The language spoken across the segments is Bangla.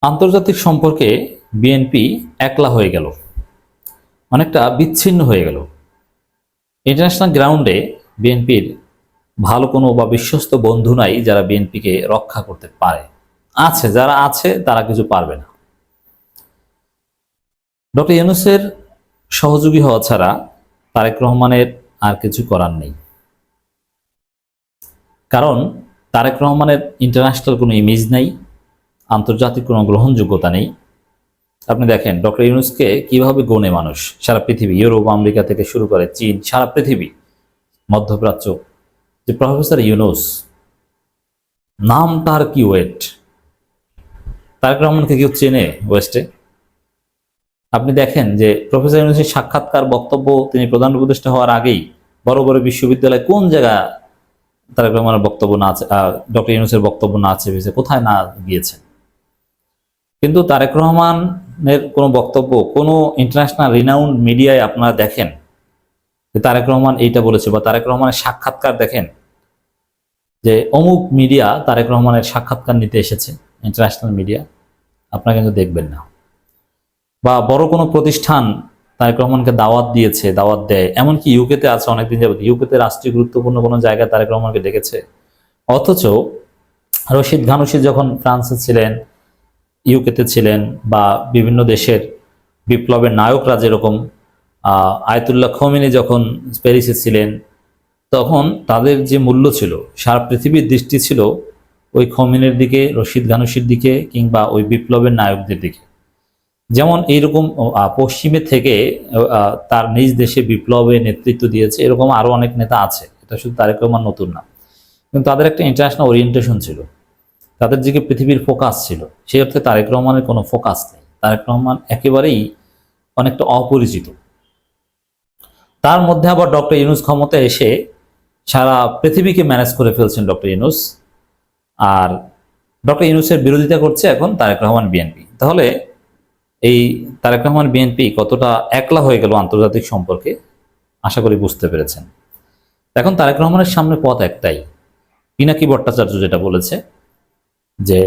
আন্তর্জাতিক সম্পর্কে বিএনপি একলা হয়ে গেল। অনেকটা বিচ্ছিন্ন হয়ে গেল। ইন্টারন্যাশনাল গ্রাউন্ডে বিএনপির ভালো কোনো বা বিশ্বস্ত বন্ধু নাই যারা বিএনপিকে রক্ষা করতে পারে। আছে, যারা আছে, তারা কিছু পারবে না। ডক্টর ইউনুসের সহযোগী হওয়া ছাড়া তারেক রহমানের আর কিছু করার নেই। কারণ তারেক রহমানের ইন্টারন্যাশনাল কোনো ইমেজ নাই। আন্তর্জাতিক কোনো গ্রহণযোগ্যতা নেই। আপনি দেখেন, ডক্টর ইউনুসকে কীভাবে গণে মানুষ? সারা পৃথিবী, ইউরোপ, আমেরিকা থেকে শুরু করে চীন, সারা পৃথিবী, মধ্যপ্রাচ্য। যে প্রফেসর ইউনুস, নাম তার কি ওয়েট? তারেক রহমানকে কেউ চেনে ওয়েস্টে? আপনি দেখেন যে প্রফেসর ইউনুসের সাক্ষাৎকার বক্তব্য তিনি প্রধান উপদেষ্টা হওয়ার আগেই বড় বড় বিশ্ববিদ্যালয়ে কোন জায়গা তারেক রহমানের বক্তব্য না আছে ডক্টর ইউনুসের বক্তব্য না আছে কোথায় না গিয়েছেন কিন্তু তারেক রহমানের কোনো বক্তব্য কোনো ইন্টারন্যাশনাল রিনাউন্ড মিডিয়ায় আপনারা দেখেন যে তারেক রহমান এইটা বলেছে বা তারেক রহমানের সাক্ষাৎকার দেখেন যে অমুক মিডিয়া তারেক রহমানের সাক্ষাৎকার নিতে এসেছে ইন্টারন্যাশনাল মিডিয়া আপনারা কিন্তু দেখবেন না। বা বড় কোনো প্রতিষ্ঠান তারেক রহমানকে দাওয়াত দিয়েছে, দাওয়াত দেয়, এমনকি ইউকেতে আছে, অনেকদিন যাবত ইউকেতে রাষ্ট্রীয় গুরুত্বপূর্ণ কোনো জায়গায় তারেক রহমানকে ডেকেছে। অথচ রশিদ ঘানুসি যখন ফ্রান্সে ছিলেন ইউকেতে ছিলেন বা বিভিন্ন দেশের বিপ্লবের নায়করা যেরকম আয়তুল্লাহ খমিনি যখন প্যারিসে ছিলেন, তখন তাদের যে মূল্য ছিল, সারা পৃথিবীর দৃষ্টি ছিল ওই খমিনের দিকে, রশিদ ঘানুসির দিকে কিংবা ওই বিপ্লবের নায়কদের দিকে। যেমন এইরকম পশ্চিমে থেকে তার নিজ দেশে বিপ্লবে নেতৃত্ব দিয়েছে, এরকম আরও অনেক নেতা আছে, এটা শুধু তারেক রহমান নতুন না। কিন্তু তাদের একটা ইন্টারন্যাশনাল ওরিয়েন্টেশন ছিল। তাদের দিকে পৃথিবীর ফোকাস ছিল। সেই অর্থে তারেক রহমানের কোনো ফোকাস নেই। তারেক রহমান একেবারেই অনেকটা অপরিচিত। তার মধ্যে আবার ডক্টর ইউনুস ক্ষমতায় এসে সারা পৃথিবীকে ম্যানেজ করে ফেলছেন ডক্টর ইউনুস। আর ডক্টর ইউনুসের বিরোধিতা করছে এখন তারেক রহমান বিএনপি তাহলে এই তারেক রহমান বিএনপি কতটা একলা হয়ে গেল আন্তর্জাতিক সম্পর্কে? আশা করি বুঝতে পেরেছেন। এখন তারেক রহমানের সামনে পথ একটাই। পিনাকি ভট্টাচার্য যেটা বলেছে যে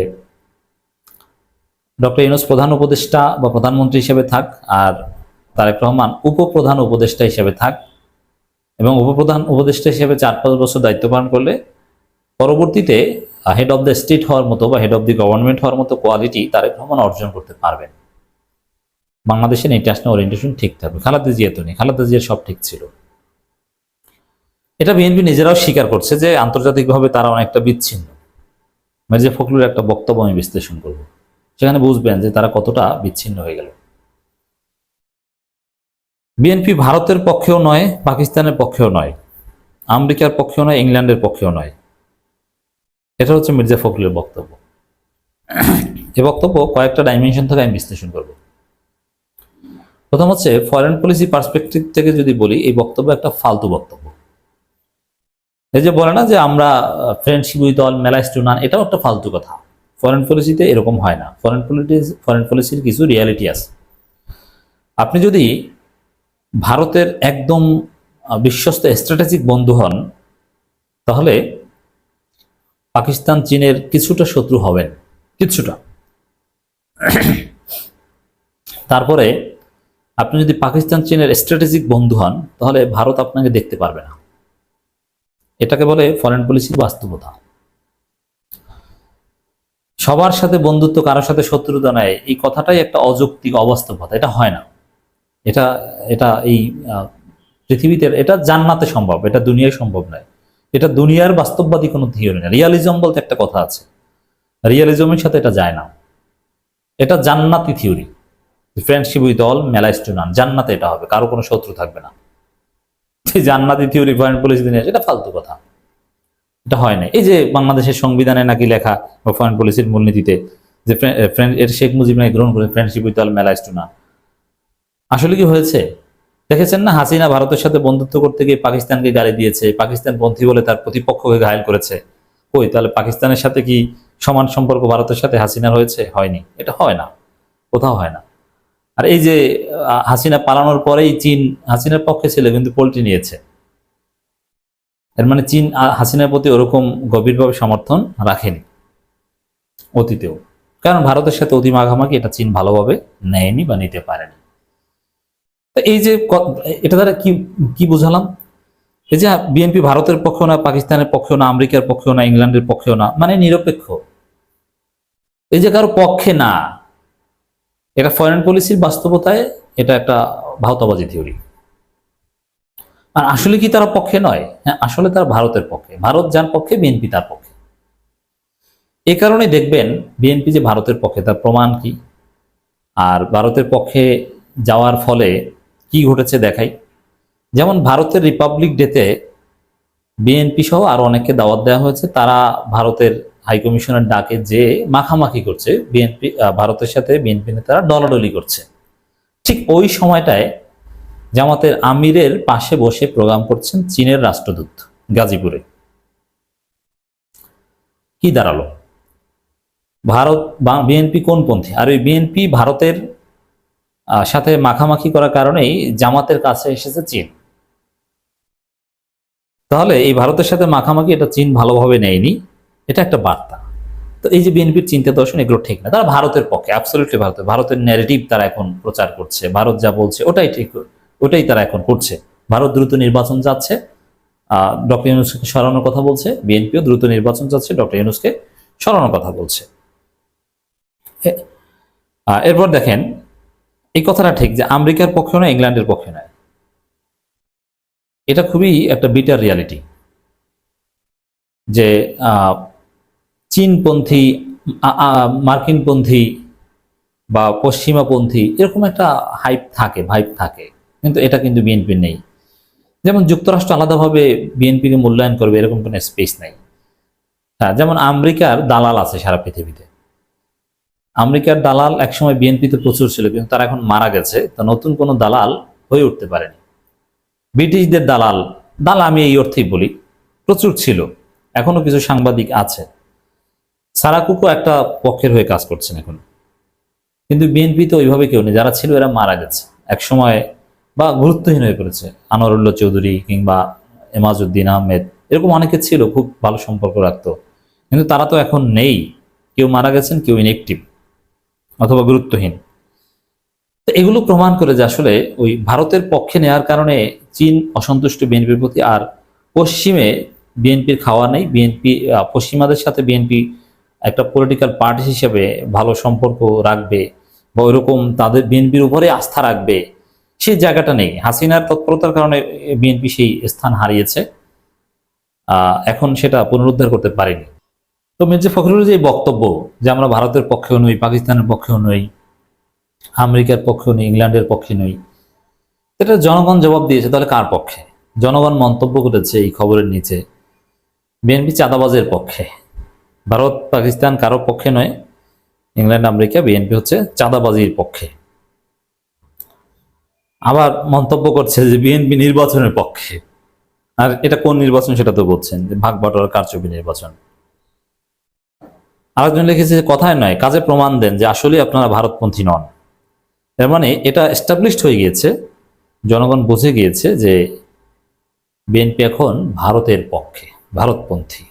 ডক্টর ইউনুস প্রধান উপদেষ্টা বা প্রধানমন্ত্রী হিসেবে থাক আর তারেক রহমান উপপ্রধান উপদেষ্টা হিসেবে থাক এবং উপপ্রধান উপদেষ্টা হিসেবে চার পাঁচ বছর দায়িত্ব পালন করলে পরবর্তীতে হেড অফ দ্য স্টেট হওয়ার মতো বা হেড অফ দি গভর্নমেন্ট হওয়ার মতো কোয়ালিটি তারেক রহমান অর্জন করতে পারবেন। বাংলাদেশের ইন্টারন্যাশনাল ওরিয়েন্টেশন ঠিক থাকবে। খালাদা জিয়া তো নেই। খালাদা জিয়ার সব ঠিক ছিল। এটা বিএনপি নিজেরাও স্বীকার করছে যে আন্তর্জাতিকভাবে তারা অনেকটা বিচ্ছিন্ন। মির্জা ফখরুলের একটা বক্তব্য আমি বিশ্লেষণ করব। সেখানে বুঝবেন যে তারা কতটা বিচ্ছিন্ন হয়ে গেল। বিএনপি ভারতের পক্ষেও নয়, পাকিস্তানের পক্ষেও নয়, আমেরিকার পক্ষেও নয়, ইংল্যান্ডের পক্ষেও নয়। এটা হচ্ছে মির্জা ফখরুলের বক্তব্য। এ বক্তব্য কয়েকটা ডাইমেনশন থেকে আমি বিশ্লেষণ করব। প্রথম হচ্ছে ফরেন পলিসি পার্সপেক্টিভ থেকে যদি বলি, এই বক্তব্য একটা ফালতু বক্তব্য। এই যে বলে না যে আমরা friendship with all malice to none এটাও একটা ফালতু কথা। ফরেন পলিসিতে এরকম হয় না। ফরেন পলিটি ফরেন পলিসির কিছু রিয়ালিটি আছে। আপনি যদি ভারতের একদম বিশ্বস্ত স্ট্র্যাটেজিক বন্ধু হন, তাহলে পাকিস্তান, চীনের কিছুটা শত্রু হবেন। কিছুটা। তারপরে আপনি যদি পাকিস্তান, চীনের স্ট্র্যাটেজিক বন্ধু হন, তাহলে ভারত আপনাকে দেখতে পারবে না। এটাকে বলে ফরেন পলিসির বাস্তবতা। সবার সাথে বন্ধুত্ব, কারোর সাথে শত্রুতা নেয় এই কথাটাই একটা অযৌক্তিক অবাস্তব কথা এটা হয় না। এটা এটা এই পৃথিবীতে এটা জান্নাতে সম্ভব, এটা দুনিয়ায় সম্ভব নয়। এটা দুনিয়ার বাস্তববাদী কোনো থিওরি না। রিয়ালিজম বলতে একটা কথা আছে। রিয়ালিজমের সাথে এটা যায় না। এটা জান্নাতি theory friendship with all malice to none জান্নাতে এটা হবে, কারও কোনো শত্রু থাকবে না। এই জান্নাতি থিওরি ফরেন পলিসি নিয়ে এটা ফালতু কথা। এটা হয় না এই যে বাংলাদেশের সংবিধানে নাকি লেখা বা ফরেন পলিসির মূলনীতিতে যে ফ্রেন্ড এর শেখ মুজিব নাকি গ্রহণ করে friendship with all malice to none আসলে কি হয়েছে? দেখেছেন না হাসিনা ভারতের সাথে বন্ধুত্ব করতে গিয়ে পাকিস্তানকে গালি দিয়েছে, পাকিস্তান পন্থী বলে তার প্রতিপক্ষকে ঘায়ল করেছে। কই, তাহলে পাকিস্তানের সাথে কি সমান সম্পর্ক ভারতের সাথে হাসিনার হয়েছে? হয়নি। এটা হয় না। কোথাও হয় না। আর এই যে হাসিনা পালানোর পরেই চীন, হাসিনার পক্ষে ছিল, কিন্তু পোল্ট্রি নিয়েছে। এর মানে চীন হাসিনার প্রতি ওরকম গভীরভাবে সমর্থন রাখেনি অতীতেও। কারণ ভারতের সাথে অতি মাখামাখি এটা চীন ভালোভাবে নেয়নি বা নিতে পারেনি। এই যে এটা দ্বারা কি কি বুঝালাম? এই যে, বিএনপি ভারতের পক্ষেও না, পাকিস্তানের পক্ষেও না, আমেরিকার পক্ষেও না, ইংল্যান্ডের পক্ষেও না মানে নিরপেক্ষ। এই যে কারও পক্ষে না এটা ফরেন পলিসির বাস্তবতায় এটা একটা ভাওতাবাজি থিওরি আর আসলে কি তারা পক্ষে নয়? হ্যাঁ আসলে তারা ভারতের পক্ষে। ভারত যার পক্ষে বিএনপি তার পক্ষে। এ কারণে দেখবেন বিএনপি যে ভারতের পক্ষে, তার প্রমাণ কি? আর ভারতের পক্ষে যাওয়ার ফলে কি ঘটেছে দেখাই? যেমন ভারতের রিপাবলিক ডেতে বিএনপি সহ আরও অনেককে দাওয়াত দেওয়া হয়েছে। তারা ভারতের হাইকমিশনের ডাকে যে মাখামাখি করছে, বিএনপি ভারতের সাথে বিএনপি নেতারা ডলাডলি করছে। ঠিক ওই সময়টায় জামাতের আমিরের পাশে বসে প্রোগ্রাম করছেন চীনের রাষ্ট্রদূত গাজীপুরে। কি দাঁড়াল? ভারত বিএনপি কোন পন্থী? আর ওই বিএনপি ভারতের সাথে মাখামাখি করার কারণেই জামাতের কাছে এসেছে চীন। তাহলে এই ভারতের সাথে মাখামাখি, এটা চীন ভালোভাবে নেয়নি। এটা একটা বার্তা। তো এই যে বিএনপির চিন্তা দর্শন, এগুলো ঠিক না। তারা ভারতের পক্ষে অ্যাবসলিউটলি ভারতের। ভারতের ন্যারেটিভ তারা এখন প্রচার করছে। ভারত যা বলছে, ওটাই ঠিক, ওটাই তারা এখন করছে। ভারত দ্রুত নির্বাচন যাচ্ছে ডক্টর ইউনুসকে সরানোর কথা বলছে। বিএনপিও দ্রুত নির্বাচন যাচ্ছে ডক্টর ইউনুসকে সরানোর কথা বলছে। এরপর দেখেন, এই কথাটা ঠিক যে আমেরিকার পক্ষে নয়, ইংল্যান্ডের পক্ষে নয়। এটা খুবই একটা বিটার রিয়ালিটি যে চীনপন্থী মার্কিনপন্থী বা পশ্চিমাপন্থী, এরকম একটা হাইপ থাকে ভাইপ থাকে। কিন্তু এটা কিন্তু বিএনপির নেই। যেমন যুক্তরাষ্ট্র আলাদাভাবে বিএনপিকে মূল্যায়ন করবে, এরকম কোনো স্পেস নেই। হ্যাঁ যেমন আমেরিকার দালাল আছে সারা পৃথিবীতে। আমেরিকার দালাল একসময় বিএনপিতে প্রচুর ছিল, কিন্তু তারা এখন মারা গেছে। তো নতুন কোনো দালাল হয়ে উঠতে পারেনি। ব্রিটিশদের দালাল দালাল আমি এই অর্থেই বলি, প্রচুর ছিল। এখনও কিছু সাংবাদিক আছে। সারাকুকো একটা পক্ষের হয়ে কাজ করছেন এখন। কিন্তু বিএনপি তো ওইভাবে কেউ নেই, যারা ছিল এরা মারা গেছে। এক সময় বা গুরুত্বহীন হয়ে পড়েছে, আনোয়ারুল্লাহ চৌধুরী কিংবা এমাজউদ্দিন আহমেদ, এরকম অনেকে ছিল, খুব ভালো সম্পর্ক রাখতো। কিন্তু তারা তো এখন নেই। কেউ মারা গেছেন, কেউ ইনএক্টিভ অথবা গুরুত্বহীন। তো এগুলো প্রমাণ করে যে আসলে ওই ভারতের পক্ষে নেওয়ার কারণে চীন অসন্তুষ্ট বিএনপির প্রতি আর পশ্চিমে বিএনপির খাওয়া নেই। বিএনপি পশ্চিমাদের সাথে বিএনপি একটা পলিটিক্যাল পার্টি হিসেবে ভালো সম্পর্ক রাখবে বা ওইরকম তাদের বিএনপির উপরে আস্থা রাখবে, সেই জায়গাটা নেই। হাসিনার তৎপরতার কারণে বিএনপি সেই স্থান হারিয়েছে। এখন সেটা পুনরুদ্ধার করতে পারেনি। তো মির্জা ফখরুলের যে বক্তব্য যে আমরা ভারতের পক্ষেও নই, পাকিস্তানের পক্ষেও নই, আমেরিকার পক্ষেও নই, ইংল্যান্ডের পক্ষে নই এটা জনগণ জবাব দিয়েছে, তাহলে কার পক্ষে? জনগণ মন্তব্য করেছে এই খবরের নিচে। বিএনপি চাঁদাবাজের পক্ষে। ভারত, পাকিস্তান কারও পক্ষে নয়। ইংল্যান্ড, আমেরিকা, বিএনপি হচ্ছে চাঁদাবাজির পক্ষে। আবার মন্তব্য করছে যে বিএনপি নির্বাচনের পক্ষে। আর এটা কোন নির্বাচন সেটা তো বলছেন, যে ভাগ বাটোয়ার কারচুপি নির্বাচন। আরেকজন লিখেছে যে কথায় নয়, কাজে প্রমাণ দেন যে আসলে আপনারা ভারতপন্থী নন। এর মানে এটা এস্টাবলিশড হয়ে গিয়েছে, জনগণ বুঝে গিয়েছে যে বিএনপি এখন ভারতের পক্ষে, ভারতপন্থী।